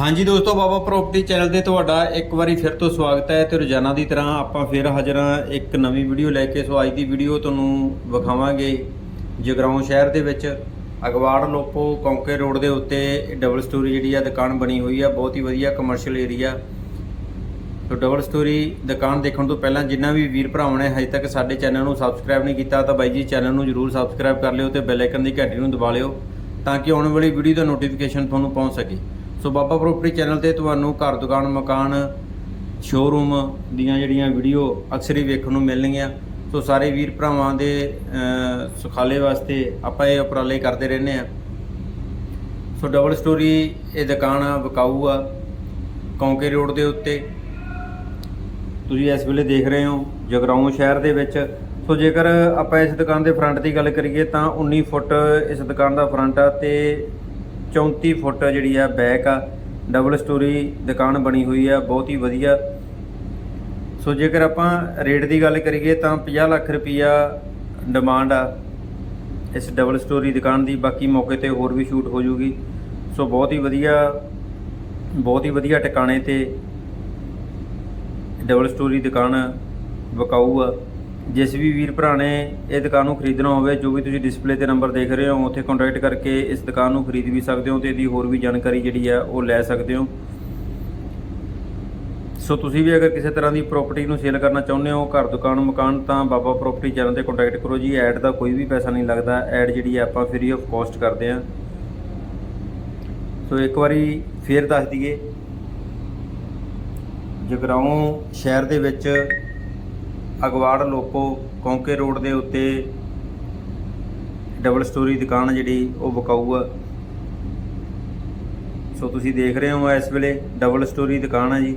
ਹਾਂਜੀ ਦੋਸਤੋ, ਬਾਬਾ property channel ਤੇ ਤੁਹਾਡਾ ਇੱਕ ਵਾਰੀ ਫਿਰ ਤੋਂ ਸਵਾਗਤ ਹੈ ਤੇ ਰੋਜ਼ਾਨਾ ਦੀ ਤਰ੍ਹਾਂ ਆਪਾਂ ਫਿਰ ਹਾਜ਼ਰ ਹਾਂ ਇੱਕ ਨਵੀਂ ਵੀਡੀਓ ਲੈ ਕੇ। ਸੋ ਅੱਜ ਦੀ ਵੀਡੀਓ ਤੁਹਾਨੂੰ ਵਿਖਾਵਾਂਗੇ ਜਗਰਾਉਂ ਸ਼ਹਿਰ ਦੇ ਵਿੱਚ, ਅਗਵਾੜ ਲੋਪੋ ਕੌਂਕੇ ਰੋਡ ਦੇ ਉੱਤੇ ਡਬਲ ਸਟੋਰੀ ਜਿਹੜੀ ਆ ਦੁਕਾਨ ਬਣੀ ਹੋਈ ਆ, ਬਹੁਤ ਹੀ ਵਧੀਆ commercial area so double storey ਦੁਕਾਨ ਦੇਖਣ ਤੋਂ ਪਹਿਲਾਂ ਜਿੰਨਾ ਵੀ ਵੀਰ ਭਰਾਵਾਂ ਨੇ ਹਜੇ ਤੱਕ ਸਾਡੇ ਚੈਨਲ ਨੂੰ ਸਬਸਕ੍ਰਾਈਬ ਨਹੀਂ ਕੀਤਾ ਤਾਂ ਬਾਈ ਜੀ ਚੈਨਲ ਨੂੰ ਜਰੂਰ ਸਬਸਕ੍ਰਾਈਬ ਕਰ ਲਿਓ ਤੇ ਬੈਲ ਆਈਕਨ ਦੀ ਘੰਟੀ ਨੂੰ ਦਬਾ ਲਿਓ ਤਾਂ ਕਿ ਆਉਣ ਵਾਲੀ ਵੀਡੀਓ ਦਾ ਨੋਟੀਫਿਕੇਸ਼ਨ ਤੁਹਾਨੂੰ ਪਹੁੰਚ ਸਕੇ। ਸੋ ਬਾਬਾ ਪ੍ਰੋਪਰਟੀ ਚੈਨਲ ਤੇ ਤੁਹਾਨੂੰ ਘਰ, ਦੁਕਾਨ, ਮਕਾਨ ਸ਼ੋਰੂਮ ਦੀਆਂ ਜਿਹੜੀਆਂ ਵੀਡੀਓ ਅਕਸਰ ਹੀ ਵੇਖਣ ਨੂੰ ਮਿਲਣਗੀਆਂ। ਸੋ ਸਾਰੇ ਵੀਰ ਭਰਾਵਾਂ ਦੇ ਸੁਖਾਲੇ ਵਾਸਤੇ ਆਪਾਂ ਇਹ ਉਪਰਾਲੇ ਕਰਦੇ ਰਹਿੰਦੇ ਆ ਸੋ ਡਬਲ ਸਟੋਰੀ ਇਹ ਦੁਕਾਨ ਆ, ਵਿਕਾਊ ਆ, ਕੌਂਕੇ ਰੋਡ ਦੇ ਉੱਤੇ। ਤੁਸੀਂ ਇਸ ਵੇਲੇ ਦੇਖ ਰਹੇ ਹੋ ਜਗਰਾਉਂ ਸ਼ਹਿਰ ਦੇ ਵਿੱਚ। ਸੋ ਜੇਕਰ ਆਪਾਂ ਇਸ ਦੁਕਾਨ ਦੇ ਫਰੰਟ ਦੀ ਗੱਲ ਕਰੀਏ ਤਾਂ 19 ਫੁੱਟ ਇਸ ਦੁਕਾਨ ਦਾ ਫਰੰਟ ਆ ਤੇ 34 ਫੁੱਟ ਜਿਹੜੀ ਆ ਬੈਕ ਆ ਡਬਲ ਸਟੋਰੀ ਦੁਕਾਨ ਬਣੀ ਹੋਈ ਆ, ਬਹੁਤ ਹੀ ਵਧੀਆ। ਸੋ ਜੇਕਰ ਆਪਾਂ ਰੇਟ ਦੀ ਗੱਲ ਕਰੀਏ ਤਾਂ 50 ਲੱਖ ਰੁਪਈਆ ਡਿਮਾਂਡ ਆ ਇਸ ਡਬਲ ਸਟੋਰੀ ਦੁਕਾਨ ਦੀ, ਬਾਕੀ ਮੌਕੇ ਤੇ ਹੋਰ ਵੀ ਸ਼ੂਟ ਹੋ ਜੂਗੀ। ਸੋ ਬਹੁਤ ਹੀ ਵਧੀਆ, ਬਹੁਤ ਹੀ ਵਧੀਆ ਟਿਕਾਣੇ ਤੇ ਡਬਲ ਸਟੋਰੀ ਦੁਕਾਨ ਵਿਕਾਊ ਆ। ਜਿਸ ਵੀ ਵੀਰ ਭਰਾ ਨੇ ਇਹ ਦੁਕਾਨ ਨੂੰ ਖਰੀਦਣਾ ਹੋਵੇ, ਜੋ ਵੀ ਤੁਸੀਂ ਡਿਸਪਲੇ ਤੇ ਨੰਬਰ ਦੇਖ ਰਹੇ ਹੋ, ਉੱਥੇ ਕੰਟੈਕਟ ਕਰਕੇ ਇਸ ਦੁਕਾਨ ਨੂੰ ਖਰੀਦ ਵੀ ਸਕਦੇ ਹੋ ਤੇ ਇਹਦੀ ਹੋਰ ਵੀ ਜਾਣਕਾਰੀ ਜਿਹੜੀ ਆ, ਉਹ ਲੈ ਸਕਦੇ ਹੋ। ਸੋ ਤੁਸੀਂ ਵੀ ਅਗਰ ਕਿਸੇ ਤਰ੍ਹਾਂ ਦੀ ਪ੍ਰਾਪਰਟੀ ਨੂੰ ਸੇਲ ਕਰਨਾ ਚਾਹੁੰਦੇ ਹੋ, ਘਰ, ਦੁਕਾਨ, ਮਕਾਨ, ਤਾਂ ਬਾਬਾ ਪ੍ਰਾਪਰਟੀ ਚੈਨਲ ਤੇ ਕੰਟੈਕਟ ਕਰੋ ਜੀ। ਐਡ ਦਾ ਕੋਈ ਵੀ ਪੈਸਾ ਨਹੀਂ ਲੱਗਦਾ। ਐਡ ਜਿਹੜੀ ਆ, ਆਪਾਂ ਫ੍ਰੀ ਆਫ ਕਾਸਟ ਕਰਦੇ ਆ ਸੋ ਇੱਕ ਵਾਰੀ ਫੇਰ ਦੱਸ ਦਈਏ, ਜਗਰਾਉਂ ਸ਼ਹਿਰ ਦੇ ਵਿੱਚ ਅਗਵਾੜ ਲੋਪੋ ਕੌਂਕੇ ਰੋਡ ਦੇ ਉੱਤੇ ਡਬਲ ਸਟੋਰੀ ਦੁਕਾਨ ਜਿਹੜੀ ਉਹ ਵਿਕਾਊ ਆ। ਸੋ ਤੁਸੀਂ ਦੇਖ ਰਹੇ ਹੋ ਇਸ ਵੇਲੇ ਡਬਲ ਸਟੋਰੀ ਦੁਕਾਨ ਆ ਜੀ।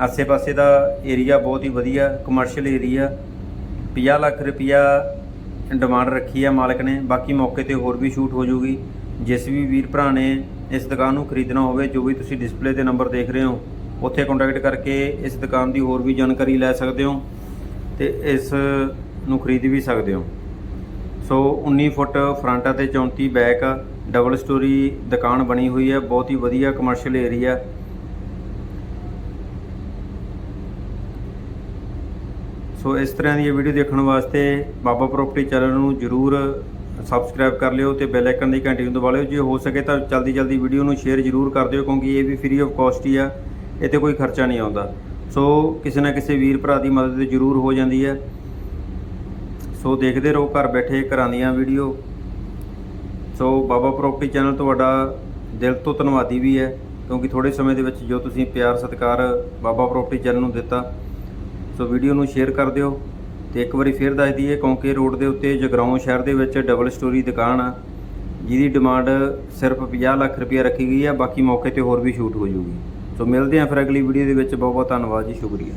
ਆਸੇ-ਪਾਸੇ ਦਾ ਏਰੀਆ ਬਹੁਤ ਹੀ ਵਧੀਆ ਕਮਰਸ਼ੀਅਲ ਏਰੀਆ। 50 ਲੱਖ ਰੁਪਿਆ ਡਿਮਾਂਡ ਰੱਖੀ ਆ ਮਾਲਕ ਨੇ। ਬਾਕੀ ਮੌਕੇ ਤੇ ਹੋਰ ਵੀ ਸ਼ੂਟ ਹੋ ਜੂਗੀ ਜਿਸ ਵੀ ਵੀਰ ਭਰਾ ਨੇ ਇਸ ਦੁਕਾਨ ਨੂੰ ਖਰੀਦਣਾ ਹੋਵੇ, ਜੋ ਵੀ ਤੁਸੀਂ ਡਿਸਪਲੇ ਤੇ ਨੰਬਰ ਦੇਖ ਰਹੇ ਹੋ, ਉੱਥੇ ਕੰਟੈਕਟ ਕਰਕੇ ਇਸ ਦੁਕਾਨ ਦੀ ਹੋਰ ਵੀ ਜਾਣਕਾਰੀ ਲੈ ਸਕਦੇ ਹੋ। ਤੇ ਇਸ ਨੂੰ ਖਰੀਦ ਵੀ ਸਕਦੇ ਹੋ। ਸੋ 19 ਫੁੱਟ ਫਰੰਟ ਅਤੇ 34 ਬੈਕ ਡਬਲ ਸਟੋਰੀ ਦੁਕਾਨ ਬਣੀ ਹੋਈ ਹੈ, ਬਹੁਤ ਹੀ ਵਧੀਆ ਕਮਰਸ਼ੀਅਲ ਏਰੀਆ ਸੋ ਇਸ ਤਰ੍ਹਾਂ ਦੀ ਵੀਡੀਓ ਦੇਖਣ ਵਾਸਤੇ ਬਾਬਾ ਪ੍ਰਾਪਰਟੀ ਚੈਨਲ ਨੂੰ ਜਰੂਰ ਸਬਸਕ੍ਰਾਈਬ ਕਰ ਲਿਓ ਤੇ ਬੈਲ ਆਈਕਨ ਦੀ ਘੰਟੀ ਨੂੰ ਦਬਾ ਲਿਓ। ਜੇ ਹੋ ਸਕੇ ਤਾਂ ਜਲਦੀ ਜਲਦੀ ਵੀਡੀਓ ਨੂੰ ਸ਼ੇਅਰ ਜਰੂਰ ਕਰ ਦਿਓ ਕਿਉਂਕਿ ਇਹ ਵੀ ਫ੍ਰੀ ਆਫ ਕਾਸਟ ਹੀ ਆ ਇਹ ਤੇ ਕੋਈ ਖਰਚਾ ਨਹੀਂ ਆਉਂਦਾ। ਸੋ ਕਿਸੇ ਨਾ ਕਿਸੇ ਵੀਰ ਭਰਾ ਦੀ ਮਦਦ ਜਰੂਰ ਹੋ ਜਾਂਦੀ ਹੈ। ਸੋ ਦੇਖਦੇ ਰਹੋ, ਘਰ ਬੈਠੇ ਘਰਾਂ ਦੀਆਂ video. So Baba property channel ਤੁਹਾਡਾ ਦਿਲ ਤੋਂ ਧੰਨਵਾਦੀ ਵੀ ਹੈ, ਕਿਉਂਕਿ ਥੋੜੇ ਸਮੇਂ ਦੇ ਵਿੱਚ ਜੋ ਤੁਸੀਂ ਪਿਆਰ ਸਤਿਕਾਰ ਬਾਬਾ ਪ੍ਰੋਪਰਟੀ ਚੈਨਲ ਨੂੰ ਦਿੱਤਾ, ਸੋ ਵੀਡੀਓ ਨੂੰ ਸ਼ੇਅਰ ਕਰ ਦਿਓ ਤੇ ਇੱਕ ਵਾਰੀ ਫੇਰ ਦੱਸ ਦਈਏ, ਕੌਂਕੇ ਰੋਡ ਦੇ ਉੱਤੇ ਜਗਰਾਉਂ ਸ਼ਹਿਰ ਦੇ ਵਿੱਚ ਡਬਲ ਸਟੋਰੀ ਦੁਕਾਨ ਆ, ਜਿਹਦੀ ਡਿਮਾਂਡ ਸਿਰਫ 50 ਲੱਖ ਰੁਪਏ ਰੱਖੀ ਗਈ ਹੈ, ਬਾਕੀ ਮੌਕੇ ਤੇ ਹੋਰ ਵੀ ਸ਼ੂਟ ਹੋ ਜੂਗੀ ਸੋ ਮਿਲਦੇ ਆਂ ਫਿਰ ਅਗਲੀ ਵੀਡੀਓ ਦੇ ਵਿੱਚ। ਬਹੁਤ ਬਹੁਤ ਧੰਨਵਾਦ ਜੀ ਸ਼ੁਕਰੀਆ।